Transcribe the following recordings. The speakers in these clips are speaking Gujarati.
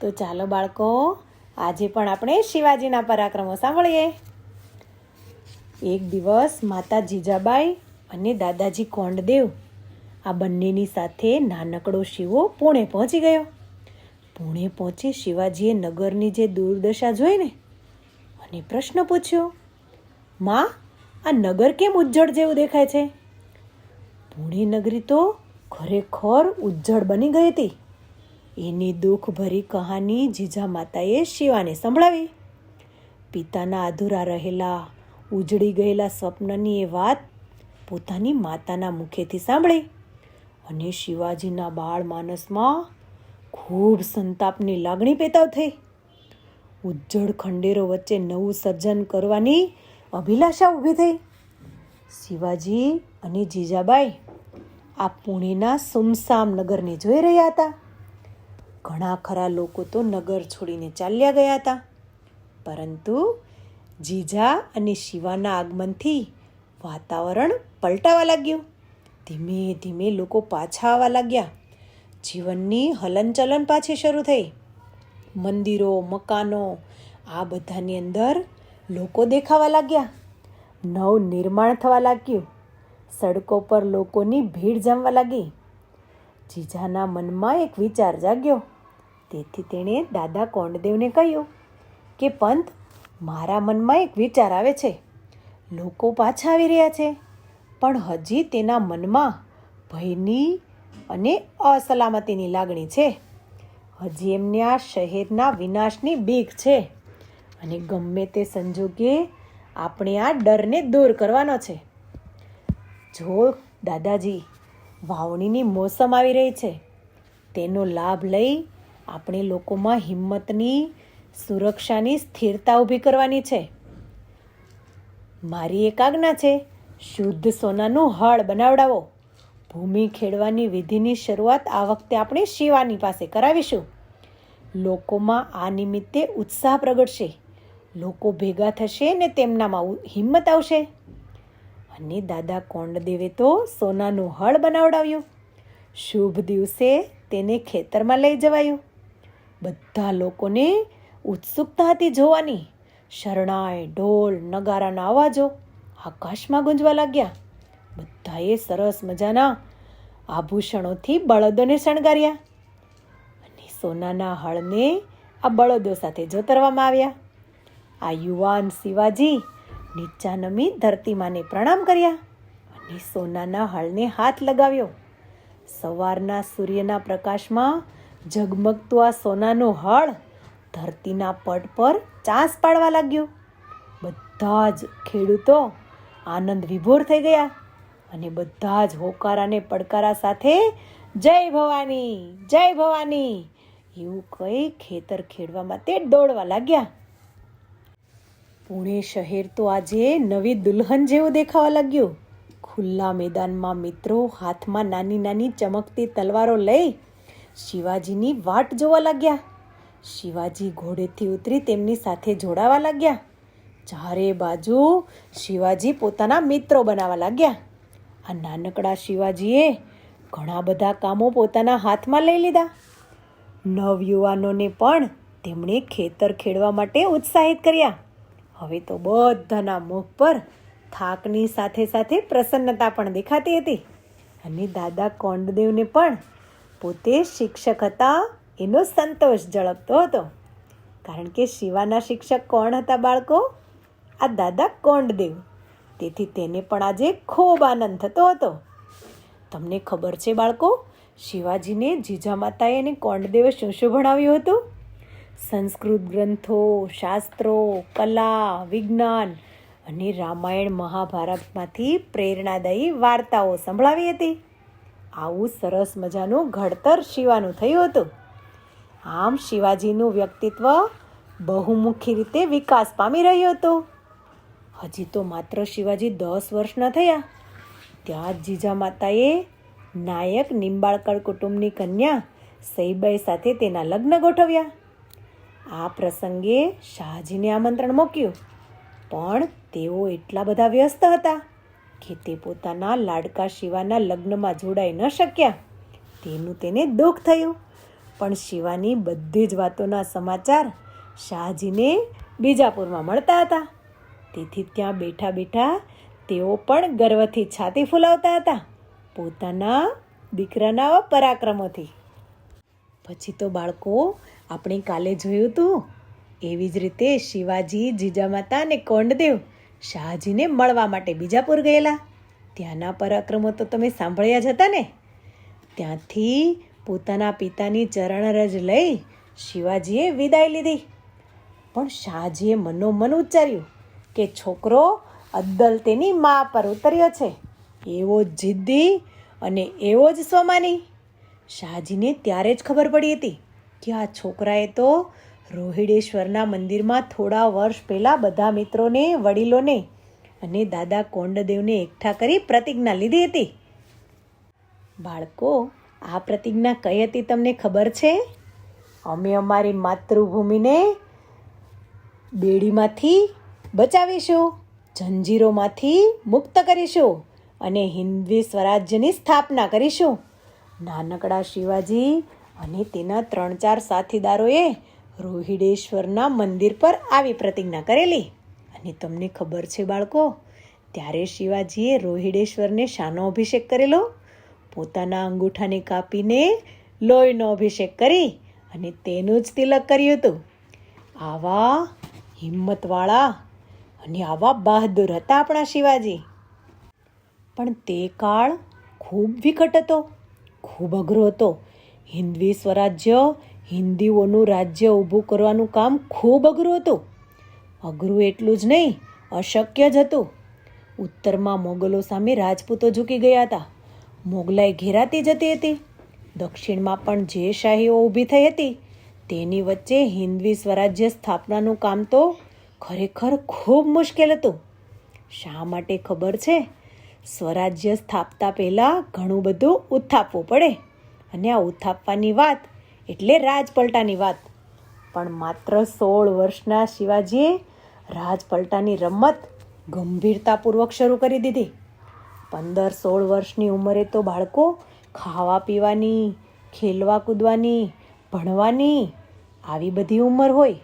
તો ચાલો બાળકો, આજે પણ આપણે શિવાજીના પરાક્રમો સાંભળીએ. એક દિવસ માતા જીજાબાઈ અને દાદાજી કોંડદેવ આ બંનેની સાથે નાનકડો શિવો પુણે પહોંચી ગયો. પુણે પહોંચી શિવાજીએ નગરની જે દુર્દશા જોઈને અને પ્રશ્ન પૂછ્યો, માં, આ નગર કેમ ઉજ્જડ જેવું દેખાય છે? પુણે નગરી તો ખરેખર ઉજ્જડ બની ગઈ હતી. એની દુઃખભરી કહાની જીજા માતાએ શિવાને સંભળાવી. પિતાના અધૂરા રહેલા, ઉજળી ગયેલા સ્વપ્નની એ વાત પોતાની માતાના મુખેથી સાંભળી અને શિવાજીના બાળ માનસમાં ખૂબ સંતાપની લાગણી પેતાવ થઈ. ઉજ્જડ ખંડેરો વચ્ચે નવું સર્જન કરવાની અભિલાષા ઊભી થઈ. શિવાજી અને જીજાબાઈ આ પુણેના સુમસામ નગરને જોઈ રહ્યા હતા. ઘણા ખરા લોકો તો નગર છોડીને ચાલ્યા ગયા હતા. પરંતુ જીજા અને શિવાના આગમનથી વાતાવરણ પલટાવા લાગ્યું. ધીમે ધીમે લોકો પાછા આવવા લાગ્યા. જીવનની હલનચલન પાછી શરૂ થઈ. મંદિરો, મકાનો, આ બધાની અંદર લોકો દેખાવા લાગ્યા. નવ નિર્માણ થવા લાગ્યું. સડકો પર લોકોની ભીડ જમવા લાગી. જીજાના મનમાં એક વિચાર જાગ્યો. તેથી તેણે દાદા કોંડદેવને કહ્યું કે, પંત, મારા મનમાં એક વિચાર આવે છે. લોકો પાછા આવી રહ્યા છે, પણ હજી તેના મનમાં ભયની અને અસલામતીની લાગણી છે. હજી એમને આ શહેરના વિનાશની બીક છે અને ગમે તે સંજોગે આપણે આ ડરને દૂર કરવાનો છે. જો દાદાજી વાવણીની મોસમ આવી રહી છે, તેનો લાભ લઈ આપણે લોકોમાં હિંમતની, સુરક્ષાની સ્થિરતા ઊભી કરવાની છે. મારી એક આજ્ઞા છે, શુદ્ધ સોનાનું હળ બનાવડાવો. ભૂમિ ખેડવાની વિધિની શરૂઆત આ વખતે આપણે શિવાની પાસે કરાવીશું. લોકોમાં આ નિમિત્તે ઉત્સાહ પ્રગટશે. લોકો ભેગા થશે ને તેમનામાં હિંમત આવશે. અને દાદા કોંડદેવે તો સોનાનું હળ બનાવડાવ્યું. શુભ દિવસે તેને ખેતરમાં લઈ જવાયું. બધા લોકોને ઉત્સુકતા હતી જોવાની. શરણાઈ, ઢોલ, નગારાના અવાજો આકાશમાં ગુંજવા લાગ્યા. બધાએ સરસ મજાના આભૂષણોથી બળદોને શણગાર્યા અને સોનાના હળને આ બળદો સાથે જોતરવામાં આવ્યા. આ યુવાન શિવાજી નીચા નમી ધરતીમાને પ્રણામ કર્યા અને સોનાના હળને હાથ લગાવ્યો. સવારના સૂર્યના પ્રકાશમાં ઝગમગતું આ સોનાનું હળ ધરતીના પટ પર ચાંસ પાડવા લાગ્યું. બધા જ ખેડૂતો આનંદ વિભોર થઈ ગયા અને બધા જ હોકારા અને પડકારા સાથે, જય ભવાની જય ભવાની, એવું કહી ખેતર ખેડવા માટે દોડવા લાગ્યા. પુણે શહેર તો આજે નવી દુલ્હન જેવું દેખાવા લાગ્યું. ખુલ્લા મેદાનમાં મિત્રો હાથમાં નાની નાની ચમકતી તલવારો લઈ શિવાજીની વાટ જોવા લાગ્યા. શિવાજી ઘોડેથી ઉતરી તેમની સાથે જોડાવા લાગ્યા. ચારે બાજુ શિવાજી પોતાના મિત્રો બનાવવા લાગ્યા. આ નાનકડા શિવાજીએ ઘણા બધા કામો પોતાના હાથમાં લઈ લીધા. નવયુવાનોને પણ તેમણે ખેતર ખેડવા માટે ઉત્સાહિત કર્યા. હવે તો બધાના મુખ પર થાકની સાથે સાથે પ્રસન્નતા પણ દેખાતી હતી. અને દાદા કોંડદેવને પણ પોતે શિક્ષક હતા એનો સંતોષ ઝળકતો હતો. કારણ કે શિવાના શિક્ષક કોણ હતા બાળકો? આ દાદા કોંડદેવ. તેથી તેને પણ આજે ખૂબ આનંદ થતો હતો. તમને ખબર છે બાળકો, શિવાજીને જીજા માતાએ અને કોંડદેવે શું શું ભણાવ્યું હતું? સંસ્કૃત ગ્રંથો, શાસ્ત્રો, કલા, વિજ્ઞાન અને રામાયણ મહાભારતમાંથી પ્રેરણાદાયી વાર્તાઓ સંભળાવી હતી. આવું સરસ મજાનું ઘડતર શિવાનું થયું હતું. આમ શિવાજીનું વ્યક્તિત્વ બહુમુખી રીતે વિકાસ પામી રહ્યું હતું. હજી તો માત્ર શિવાજી દસ વર્ષના થયા. ત્યાં જ જીજા માતાએ નાયક નિંબાળકર કુટુંબની કન્યા સઈબાઈ સાથે તેના લગ્ન ગોઠવ્યા. આ પ્રસંગે શાહજીને આમંત્રણ મૂક્યું પણ તેઓ એટલા બધા વ્યસ્ત હતા. કે તે પોતાના લાડકા શિવાના લગ્નમાં જોડાઈ ન શક્યા. તેનું તેને દુઃખ થયું. પણ શિવાની બધી જ વાતોના સમાચાર શાહજીને બીજાપુરમાં મળતા હતા. તેથી ત્યાં બેઠા બેઠા તેઓ પણ ગર્વથી છાતી ફૂલાવતા હતા. પોતાના દીકરાના પરાક્રમોથી. પછી તો બાળકો, આપણે કાલે જોયું હતું એવી જ રીતે શિવાજી, જીજામાતા અને કોંડદેવ શાહજીને મળવા માટે બીજાપુર ગયેલા. ત્યાંના પરાક્રમો તો તમે સાંભળ્યા જ હતા ને? ત્યાંથી પોતાના પિતાની ચરણરજ લઈ શિવાજીએ વિદાય લીધી. પણ શાહજીએ મનોમન ઉચ્ચાર્યું કે છોકરો અદ્દલ તેની મા પર ઉતર્યો છે. એવો જ જિદ્દી અને એવો જ સ્વમાની. શાહજીને ત્યારે જ ખબર પડી હતી કે આ છોકરાએ તો રોહિડેશ્વરના મંદિરમાં થોડા વર્ષ પહેલાં બધા મિત્રોને, વડીલોને અને દાદા કોંડદેવને એકઠા કરી પ્રતિજ્ઞા લીધી હતી. બાળકો, આ પ્રતિજ્ઞા કઈ હતી તમને ખબર છે? અમે અમારી માતૃભૂમિને બેડીમાંથી બચાવીશું, જંજીરોમાંથી મુક્ત કરીશું અને હિન્દી સ્વરાજ્યની સ્થાપના કરીશું. નાનકડા શિવાજી અને તેના ત્રણ ચાર સાથીદારોએ રોહિડેશ્વરના મંદિર પર આવી પ્રતિજ્ઞા કરેલી. અને તમને ખબર છે બાળકો, ત્યારે શિવાજીએ રોહિડેશ્વરને શાનો અભિષેક કરેલો? પોતાના અંગૂઠાને કાપીને લોહીનો અભિષેક કરી અને તેનું જ તિલક કર્યું હતું. આવા હિંમતવાળા અને આવા બહાદુર હતા આપણા શિવાજી. પણ તે કાળ ખૂબ વિકટ હતો, ખૂબ અઘરો હતો. હિન્દવી સ્વરાજ્ય હિન્દીઓનું રાજ્ય ઊભું કરવાનું કામ ખૂબ અઘરું હતું. અઘરું એટલું જ નહીં, અશક્ય જ હતું. ઉત્તરમાં મોગલો સામે રાજપૂતો ઝૂકી ગયા હતા. મોગલાઈ ઘેરાતી જતી હતી. દક્ષિણમાં પણ જે શાહીઓ ઊભી થઈ હતી, તેની વચ્ચે હિન્દવી સ્વરાજ્ય સ્થાપનાનું કામ તો ખરેખર ખૂબ મુશ્કેલ હતું. શા માટે ખબર છે? સ્વરાજ્ય સ્થાપતા પહેલાં ઘણું બધું ઉથાપવું પડે. અને આ ઉથાપવાની વાત એટલે રાજપલટાની વાત. પણ માત્ર સોળ વર્ષના શિવાજીએ રાજપલટાની રમત ગંભીરતાપૂર્વક શરૂ કરી દીધી. પંદર સોળ વર્ષની ઉંમરે તો બાળકો ખાવા પીવાની, ખેલવા કૂદવાની, ભણવાની આવી બધી ઉંમર હોય.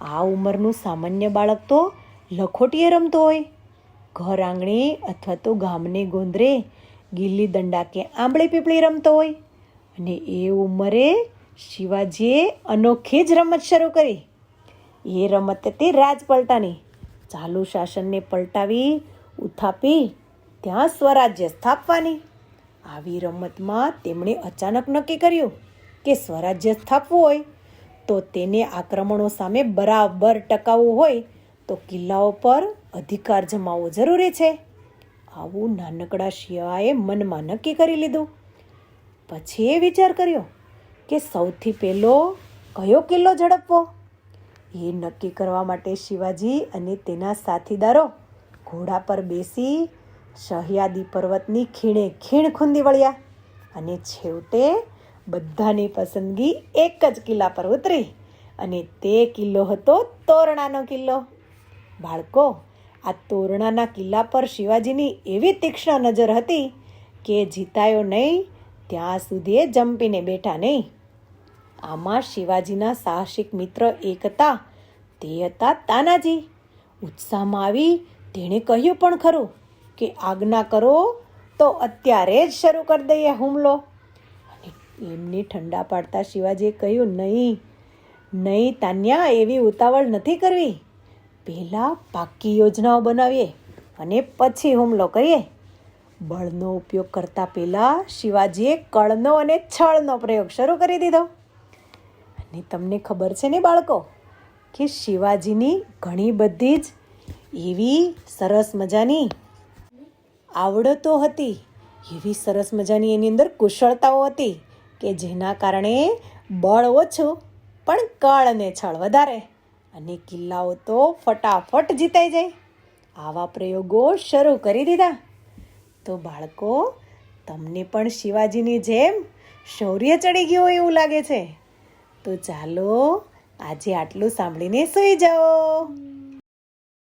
આ ઉંમરનું સામાન્ય બાળક તો લખોટીએ રમતો હોય. ઘર આંગણે અથવા તો ગામને ગોંદરે ગિલ્લી દંડા કે આંબળી પીપળી રમતો હોય. અને એ ઉંમરે શિવાજીએ અનોખી જ રમત શરૂ કરી. એ રમત હતી રાજપલટાની ચાલુ શાસનને પલટાવી, ઉથાપી, ત્યાં સ્વરાજ્ય સ્થાપવાની. આવી રમતમાં તેમણે અચાનક નક્કી કર્યું કે સ્વરાજ્ય સ્થાપવું હોય તો તેને આક્રમણો સામે બરાબર ટકાવવું હોય તો કિલ્લાઓ પર અધિકાર જમાવવો જરૂરી છે. આવું નાનકડા શિયાએ મનમાં નક્કી કરી લીધું. પછી એ વિચાર કર્યો કે સૌથી પહેલો કયો કિલ્લો ઝડપવો? એ નક્કી કરવા માટે શિવાજી અને તેના સાથીદારો ઘોડા પર બેસી સહ્યાદી પર્વતની ખીણે ખીણ ખૂંદી વળ્યા અને છેવટે બધાની પસંદગી એક જ કિલ્લા પર ઉતરી અને તે કિલ્લો હતો તોરણાનો કિલ્લો. બાળકો, આ તોરણાના કિલ્લા પર શિવાજીની એવી તીક્ષ્ણ નજર હતી કે જીતાયો નહીં, ત્યાં સુધી એ જંપીને બેઠા નહીં. આમાં શિવાજીના સાહસિક મિત્ર એક હતા. તે હતા તાનાજી. ઉત્સાહમાં આવી તેણે કહ્યું પણ ખરું કે આજ્ઞા કરો તો અત્યારે જ શરૂ કરી દઈએ હુમલો. અને એમને ઠંડા પાડતા શિવાજીએ કહ્યું, નહીં નહીં તાન્યા, એવી ઉતાવળ નથી કરવી. પહેલાં પાકી યોજનાઓ બનાવીએ અને પછી હુમલો કરીએ. બળનો ઉપયોગ કરતા પહેલાં શિવાજીએ કળનો અને છળનો પ્રયોગ શરૂ કરી દીધો. અને તમને ખબર છે ને બાળકો, કે શિવાજીની ઘણી બધી જ એવી સરસ મજાની આવડતો હતી, એવી સરસ મજાની એની અંદર કુશળતાઓ હતી, કે જેના કારણે બળ ઓછું, પણ કળ અને છળ વધારે અને કિલ્લાઓ તો ફટાફટ જીતાઈ જાય. આવા પ્રયોગો શરૂ કરી દીધા. તો બાળકો, તમને પણ શિવાજીની જેમ શૌર્ય ચડી ગયું એવું લાગે છે. તો ચાલો આજે આટલું સાંભળીને સૂઈ જાઓ.